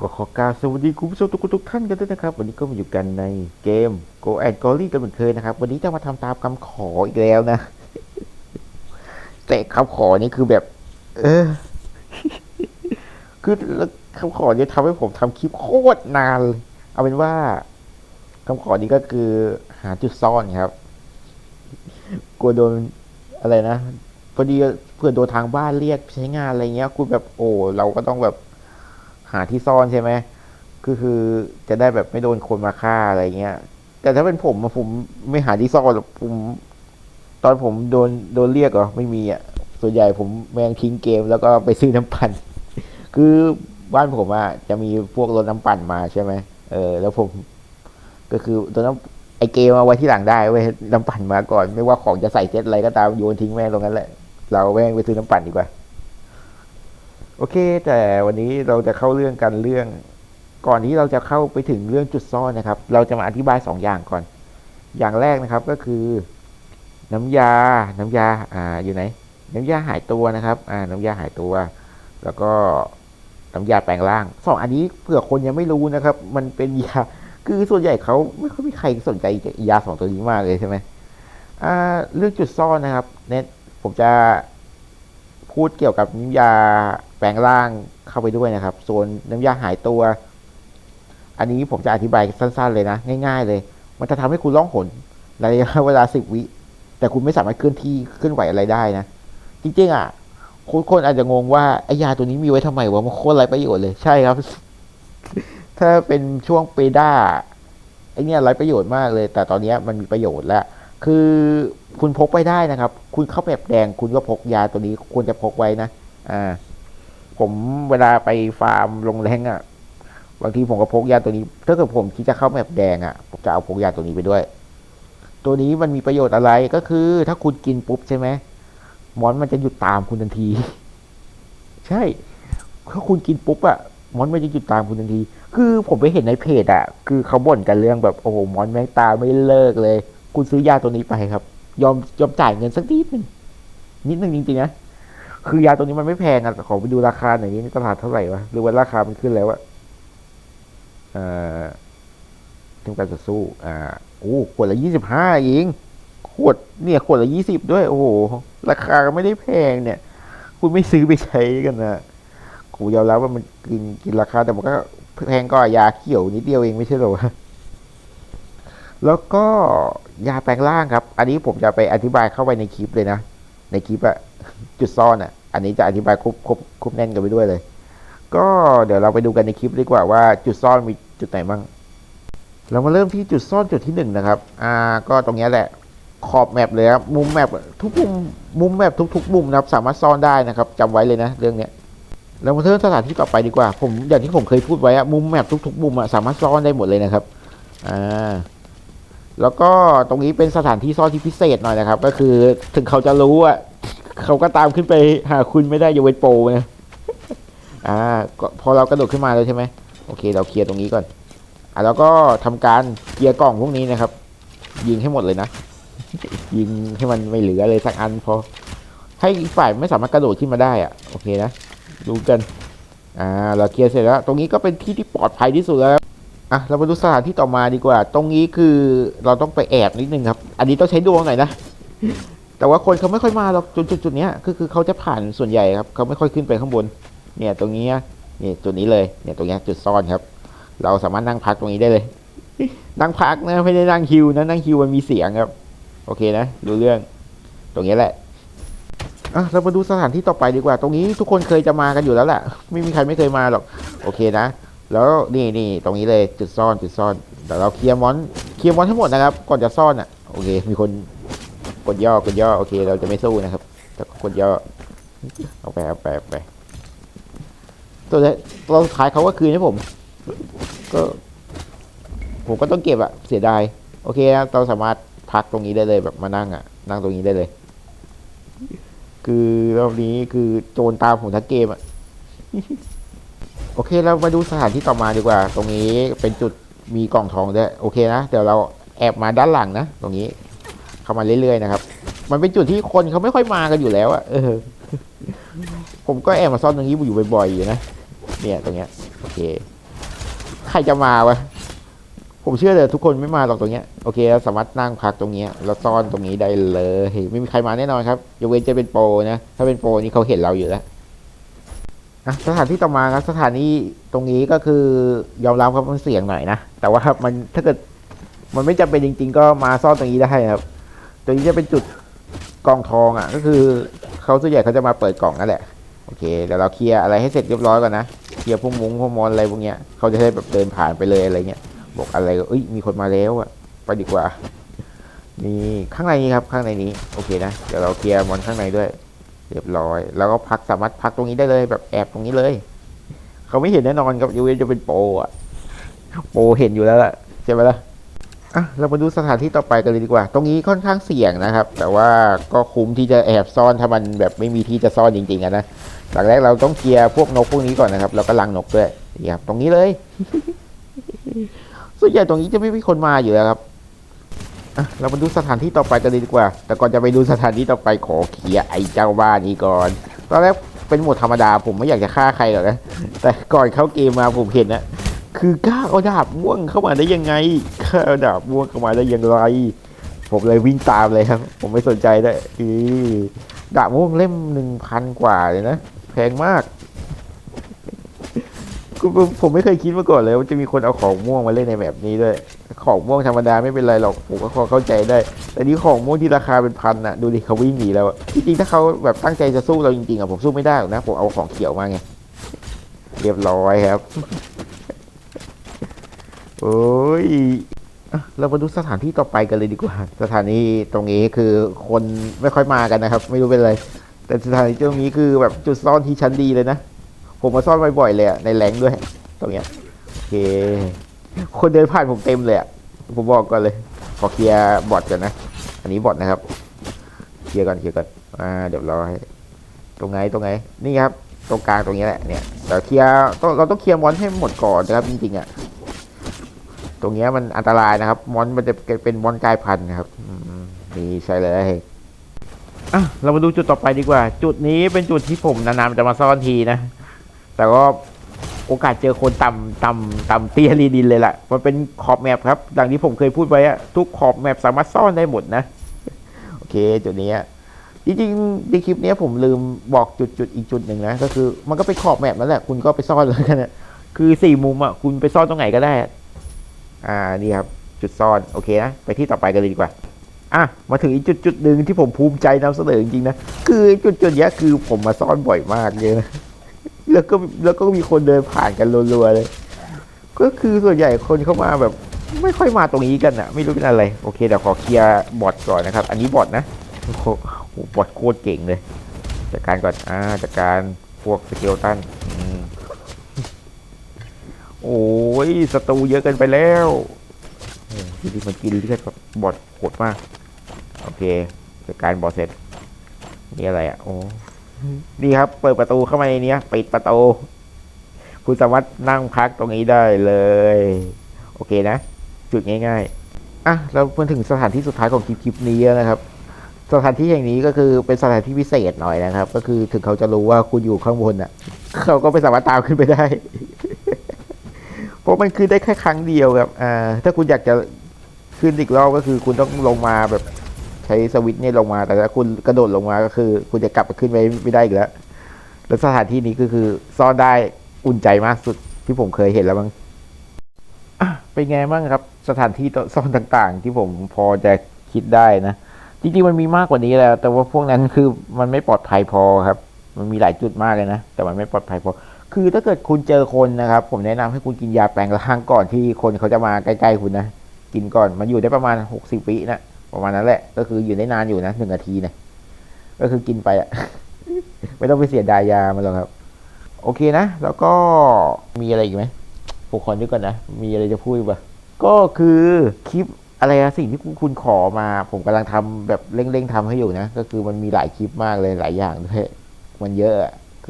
ก็ขอกรารสวัสดีคุณผู้ชมทุกทุกท่านกันด้วยนะครับ วันนี้ก็มาอยู่กันในเกม Go and g o l y กันเหมือนเคยนะครับ วันนี้จะมาทำตามคำขออีกแล้วนะ แต่คำขอนี่คือแบบ เออ คือคำขอเนี่ยทำให้ผมทำคลิปโคตรนานเลยเอาเป็นว่าคำขอนี้ก็คือหาจุดซ่อนครับ กลัวโดนอะไรนะพอดีเพื่อนโดนทางบ้านเรียกใช้งานอะไรเงี้ยคุณแบบโอ้เราก็ต้องแบบ หาที่ซ่อนใช่ไหมคือคือจะได้แบบไม่โดนคนมาฆ่าอะไรเงี้ย แต่ถ้าเป็นผมผมไม่หาที่ซ่อนหรอกผม ตอนผมโดนโดนเรียกเหรอไม่มีอะส่วนใหญ่ผมแมงทิ้งเกมแล้วก็ไปซื้อน้ำปั่น คือบ้านผมอะจะมีพวกรถน้ำปั่นมาใช่ไหมเออ แล้วผม ก็คือตัวน้ำไอเกมเอาไว้ที่หลังได้ไว้น้ำปั่นมาก่อน ไม่ว่าของจะใส่เซ็ตอะไรก็ตามโยนทิ้งแม่งตรงนั้นแหละ เราแม่งไปซื้อน้ำปั่นดีกว่า โอเค แต่วันนี้เราจะเข้าเรื่องกันเรื่อง ก่อนที่เราจะเข้าไปถึงเรื่องจุดซ่อนนะครับ เราจะมาอธิบายสองอย่างก่อน อย่างแรกนะครับก็คือ น้ำยา น้ำยาอ่าอยู่ไหน น้ำยาหายตัวนะครับอ่าน้ำยาหายตัว แล้วก็น้ำยาแปลงร่างสองอันนี้เผื่อคนยังไม่รู้นะครับ มันเป็นยาคือส่วนใหญ่เขาไม่ค่อยมีใครสนใจยาสองตัวนี้มากเลยใช่ไหมอ่าเรื่องจุดซ่อนนะครับเน็ตผมจะพูดเกี่ยวกับน้ำยา แปลงร่างเข้าไปด้วยนะครับ ส่วนน้ำยาหายตัว อันนี้ผมจะอธิบายสั้น ๆ เลยนะ ง่าย ๆ เลย มันจะทำให้คุณล่องหนระยะเวลาสิบวิ แต่คุณไม่สามารถเคลื่อนที่เคลื่อนไหวอะไรได้นะ จริงๆอะคุณคนอาจจะงงว่าไอ้ยาตัวนี้มีไว้ทำไมวะมันโคตรไรประโยชน์เลยใช่ครับ ถ้าเป็นช่วงเปด้าไอเนี้ยไรประโยชน์มากเลย แต่ตอนนี้มันมีประโยชน์แล้วคือคุณพกไปได้นะครับ คุณเข้าแบบแดงคุณก็พกยาตัวนี้ควรจะพกไว้นะ อ่า ผมเวลาไปฟาร์มลงแรงอะ บางทีผมก็พกยาตัวนี้ ถ้าเกิดผมคิดจะเข้าแบบแดงอะผมจะเอาพกยาตัวนี้ไปด้วย ตัวนี้มันมีประโยชน์อะไรก็คือ ถ้าคุณกินปุ๊บใช่ไหมมอนมันจะหยุดตามคุณทันที ใช่ถ้าคุณกินปุ๊บอะมอนมันจะหยุดตามคุณทันที คือผมไปเห็นในเพจอะคือเขาบ่นกันเรื่องแบบโอ้โหมอนแม่งตามไม่เลิกเลย คุณซื้อยาตัวนี้ไปครับ ยอมยอมจ่ายเงินสักนิดหนึ่งนิดหนึ่งจริงๆนะ คือยาตัวนี้มันไม่แพงอะขอไปดูราคาหน่อยนี่ตลาดเท่าไหร่วะหรือว่าราคามันขึ้นแล้วอะเอ่อถึงการจะสู้ อ่าโอ้ขวดละยี่สิบห้าเองขวดเนี่ยขวดละยี่สิบด้วย โอ้โห ราคาก็ไม่ได้แพงเนี่ย คุณไม่ซื้อไปใช้กันนะกูยอมรับว่ามันกินกินราคาแต่มันก็แพงก็ยาเขียวนิดเดียวเองไม่ใช่หรอแล้วก็ยาแปลงร่างครับ อันนี้ผมจะไปอธิบายเข้าไปในคลิปเลยนะ ในคลิปอะจุดซ่อนอะ อันนี้จะอธิบายครบครบครบแน่นกันไปด้วยเลย ก็เดี๋ยวเราไปดูกันในคลิปดีกว่าว่าจุดซ่อนมีจุดไหนบ้าง เรามาเริ่มที่จุดซ่อนจุดที่หนึ่งนะครับ อ่า ก็ตรงเนี้ยแหละ ขอบแมปเลยครับ มุมแมปทุกมุม มุมแมปทุกๆมุมนะครับ สามารถซ่อนได้นะครับจำไว้เลยนะเรื่องเนี้ยเรามาเริ่มสถานที่ต่อไปดีกว่า ผมอย่างที่ผมเคยพูดไว้อะมุมแมปทุกๆมุมอะสามารถซ่อนได้หมดเลยนะครับ อ่าแล้วก็ตรงนี้เป็นสถานที่ซ่อนที่พิเศษหน่อยนะครับ ก็คือถึงเขาจะรู้อะ เขาก็ตามขึ้นไปหาคุณไม่ได้ยาเวนโปรนะอ่าก็พอเรากระโดดขึ้นมาแล้วใช่ไหมโอเค เราเคลียร์ตรงนี้ก่อนอะแล้วก็ทำการเคลียร์กล่องพวกนี้นะครับ ยิงให้หมดเลยนะยิงให้มันไม่เหลือเลยสักอันพอให้อีกฝ่ายไม่สามารถกระโดดขึ้นมาได้อะโอเคนะดูกันอ่าเราเคลียร์เสร็จแล้ว ตรงนี้ก็เป็นที่ที่ปลอดภัยที่สุดแล้วอะเรามาดูสถานที่ต่อมาดีกว่า ตรงนี้คือเราต้องไปแอบนิดนึงครับ อันนี้ต้องใช้ดวงหน่อยนะ แต่ว่าคนเขาไม่ค่อยมาหรอกจุดจุดจุดเนี้ยก็คือเขาจะผ่านส่วนใหญ่ครับเขาไม่ค่อยขึ้นไปข้างบน เนี่ยตรงนี้เนี่ยจุดนี้เลยเนี่ยตรงนี้จุดซ่อนครับ เราสามารถนั่งพักตรงนี้ได้เลย นั่งพักนะไม่ได้นั่งคิวนะนั่งคิวมันมีเสียงครับ โอเคนะดูเรื่อง ตรงนี้แหละอะเรามาดูสถานที่ต่อไปดีกว่า ตรงนี้ทุกคนเคยจะมากันอยู่แล้วแหละไม่มีใครไม่เคยมาหรอกโอเคนะ แล้วนี่นี่ตรงนี้เลยจุดซ่อนจุดซ่อนเดี๋ยวเราเคลียร์มอนเคลียร์มอนทั้งหมดนะครับ ก่อนจะซ่อนอะโอเค มีคน กดย่อกดย่อโอเค เราจะไม่สู้นะครับแต่กดย่อเอาไปเอาไปเอาไปตัวนี้เราขายเขาก็คืนให้ผม ก็ผมก็ต้องเก็บอะเสียดายโอเคนะเราสามารถพักตรงนี้ได้เลยแบบมานั่งอะนั่งตรงนี้ได้เลย คือรอบนี้คือโจรตามผมทั้งเกมอะโอเคเรามาดูสถานที่ต่อมาดีกว่า ตรงนี้เป็นจุดมีกล่องทองด้วยโอเคนะเดี๋ยวเราแอบมาด้านหลังนะ ตรงนี้ เข้ามาเรื่อยๆนะครับ มันเป็นจุดที่คนเขาไม่ค่อยมากันอยู่แล้วอะเออ ผมก็แอบมาซ่อนตรงนี้อยู่บ่อยๆอยู่นะ เนี่ยตรงเนี้ยโอเค ใครจะมาวะ ผมเชื่อเลยทุกคนไม่มาหรอกตรงเนี้ย โอเคเราสามารถนั่งพักตรงเนี้ยแล้วซ่อนตรงนี้ได้เลย ไม่มีใครมาแน่นอนครับ ยกเว้นจะเป็นโปรนะ ถ้าเป็นโปรนี่เขาเห็นเราอยู่แล้วสถานที่ต่อมาครับสถานีตรงนี้ก็คือยอมรับครับมันเสี่ยงหน่อยนะ แต่ว่ามันถ้าเกิดมันไม่จำเป็นจริง ๆ ก็มาซ่อนตรงนี้ได้ครับ ตรงนี้จะเป็นจุดกองทองอะ ก็คือเขาส่วนใหญ่เขาจะมาเปิดกล่องนั่นแหละโอเคเดี๋ยวเราเคลียร์อะไรให้เสร็จเรียบร้อยก่อนนะเคลียร์พวกมุ้งพวกมอนอะไรพวกเนี้ยเขาจะได้แบบเดินผ่านไปเลยอะไรเงี้ยบอกอะไรก็เอ้ยมีคนมาแล้วอะไปดีกว่านี่ข้างในนี้ครับข้างในนี้โอเคนะเดี๋ยวเราเคลียร์มอนข้างในด้วย เรียบร้อย แล้วก็พักสามารถพักตรงนี้ได้เลยแบบแอบตรงนี้เลย เขาไม่เห็นแน่นอนครับยูเวนจะเป็นโปรอะโปรเห็นอยู่แล้วล่ะใช่ไหมล่ะ อะเรามาดูสถานที่ต่อไปกันเลยดีกว่า ตรงนี้ค่อนข้างเสี่ยงนะครับ แต่ว่าก็คุ้มที่จะแอบซ่อนถ้ามันแบบไม่มีที่จะซ่อนจริงๆอะนะหลังแรกเราต้องเคลียร์พวกนกพวกนี้ก่อนนะครับ แล้วก็ลังนกด้วยนี่ครับตรงนี้เลย ส่วนใหญ่ตรงนี้จะไม่มีคนมาอยู่แล้วครับอะเรามาดูสถานที่ต่อไปกันเลยดีกว่า แต่ก่อนจะไปดูสถานที่ต่อไปขอเคลียร์ไอ้เจ้าบ้านนี้ก่อน ตอนแรกเป็นหมดธรรมดาผมไม่อยากจะฆ่าใครหรอกนะ แต่ก่อนเข้าเกมมาผมเห็นนะ คือกล้าเอาดาบม่วงเข้ามาได้ยังไงกล้าเอาดาบม่วงเข้ามาได้ย่างไรผมเลยวิ่งตามเลยครับ ผมไม่สนใจได้วยอีดาบม่วงเล่มหนึ่งพันกว่าเลยนะแพงมากผมไม่เคยคิดมาก่อนเลยว่าจะมีคนเอาของม่วงมาเล่นในแบบนี้ด้วย ของม่วงธรรมดาไม่เป็นไรหรอกผมก็พอเข้าใจได้ แต่นี่ของม่วงที่ราคาเป็นพันน่ะดูดิเขาวิ่งหนีแล้วอะจริงถ้าเขาแบบตั้งใจจะสู้เราจริงๆอะผมสู้ไม่ได้หรอกนะผมเอาของเขียวมาไงเรียบร้อยครับ โอ้ยเรามาดูสถานที่ต่อไปกันเลยดีกว่า สถานีตรงนี้คือคนไม่ค่อยมากันนะครับ ไม่รู้เป็นไร แต่สถานีตรงนี้คือแบบจุดซ่อนที่ชั้นดีเลยนะ ผมมาซ่อนบ่อยๆเลยอะในแหลงด้วย ตรงเนี้ยโอเค คนเดินผ่านผมเต็มเลยอะผมบอกก่อนเลย ขอเคลียร์บอทก่อนนะ อันนี้บอทนะครับ เคลียร์ก่อนเคลียร์ก่อน อ่า เดี๋ยวรอให้ตรงไหนตรงไหน นี่ครับ ตรงกลางตรงนี้แหละ เนี่ย เดี๋ยวเคลียร์ต้องเราต้องเคลียร์มอนให้หมดก่อนนะครับจริงๆอะ ตรงเนี้ยมันอันตรายนะครับ มอนมันจะเป็นมอนกลายพันธุ์นะครับมนี่ใช่เลยอะเรามาดูจุดต่อไปดีกว่า จุดนี้เป็นจุดที่ผมนานๆจะมาซ่อนทีนะ แต่ก็โอกาสเจอคนต่ำต่ำต่ำเตี้ยรีดินเลยแหละมันเป็นขอบแมปครับดังที่ผมเคยพูดไว้อะทุกขอบแมปสามารถซ่อนได้หมดนะ โอเค จุดนี้จริงๆในคลิปนี้ผมลืมบอกจุดจุดอีกจุดหนึ่งนะ ก็คือมันก็เป็นขอบแมปนั่นแหละ คุณก็ไปซ่อนเลยกันนะคือสี่มุมอะคุณไปซ่อนตรงไหนก็ได้ อ่านี่ครับจุดซ่อนโอเคนะไปที่ต่อไปกันเลยดีกว่าอะมาถึงอีกจุดจุดหนึ่งที่ผมภูมิใจนำเสนอจริงๆนะคือจุดจุดเนี้คือผมมาซ่อนบ่อยมากเลยนะแล้วก็แล้วก็มีคนเดินผ่านกันรัวๆเลย ก็คือส่วนใหญ่คนเข้ามาแบบไม่ค่อยมาตรงนี้กันอะไม่รู้เป็นอะไร โอเคเดี๋ยวขอเคลียร์บอทก่อนนะครับ อันนี้บอทนะโอ้โหบอทโคตรเก่งเลยจัดการก่อนอ่าจัดการพวกสเกลตัน โอ้ยศัตรูเยอะเกินไปแล้วโอ้ยดีมันกินเลือดแบบบอดโหดมาก โอเคจัดการบอดเสร็จนี่อะไรอะโอ้นี่ครับ เปิดประตูเข้ามาในนี้ปิดประตู คุณสามารถนั่งพักตรงนี้ได้เลย โอเคนะ จุดง่าย ๆ อะ เรามาถึงสถานที่สุดท้ายของคลิปคลิปนี้นะครับ สถานที่แห่งนี้ก็คือเป็นสถานที่พิเศษหน่อยนะครับ ก็คือถึงเขาจะรู้ว่าคุณอยู่ข้างบนอะ เขาก็ไม่สามารถตามขึ้นไปได้ ราะมันคือได้แค่ครั้งเดียวครับอ่าถ้าคุณอยากจะขึ้นอีกรอบก็คือคุณต้องลงมาแบบใช้สวิตช์เนี่ยลงมา แต่ถ้าคุณกระโดดลงมาก็คือ คุณจะกลับไปขึ้นไปไม่ได้อีกแล้ว แล้วสถานที่นี้ก็คือซ่อนได้อุ่นใจมากสุดที่ผมเคยเห็นแล้วมั้งเป็นไงบ้างครับ สถานที่ซ่อนต่างๆ ที่ผมพอจะคิดได้นะ จริงๆมันมีมากกว่านี้แล้ว แต่ว่าพวกนั้นคือมันไม่ปลอดภัยพอครับ มันมีหลายจุดมากเลยนะ แต่มันไม่ปลอดภัยพอ คือถ้าเกิดคุณเจอคนนะครับ ผมแนะนำให้คุณกินยาแปลงร่างก่อนที่คนเขาจะมาใกล้ๆคุณนะ กินก่อนมันอยู่ได้ประมาณหกสิบวินะประมาณนั้นแหละ ก็คืออยู่ได้นานอยู่นะหนึ่งนาทีนะก็คือกินไปอะไม่ต้องไปเสียดายยามันหรอกครับ โอเคนะ แล้วก็มีอะไรอีกไหมผมขอนึกก่อนนะ มีอะไรจะพูดอีกปะก็คือคลิปอะไรอะสิ่งที่คุณขอมา ผมกำลังทำแบบเร่งๆทำให้อยู่นะ ก็คือมันมีหลายคลิปมากเลยหลายอย่างด้วยมันเยอะ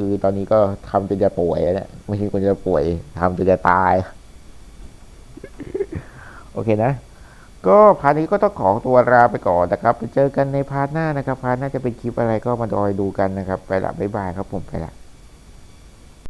คือตอนนี้ก็ทำจนจะป่วยแล้วเนี่ยไม่ใช่คนจะป่วยทำจนจะตาย โอเคนะ ก็พาร์ทนี้ก็ต้องขอตัวลาไปก่อนนะครับ ไปเจอกันในพาร์ทหน้านะครับ พาร์ทหน้าจะเป็นคลิปอะไรก็มาดอยดูกันนะครับ ไปละบ๊ายบายครับผมไปละ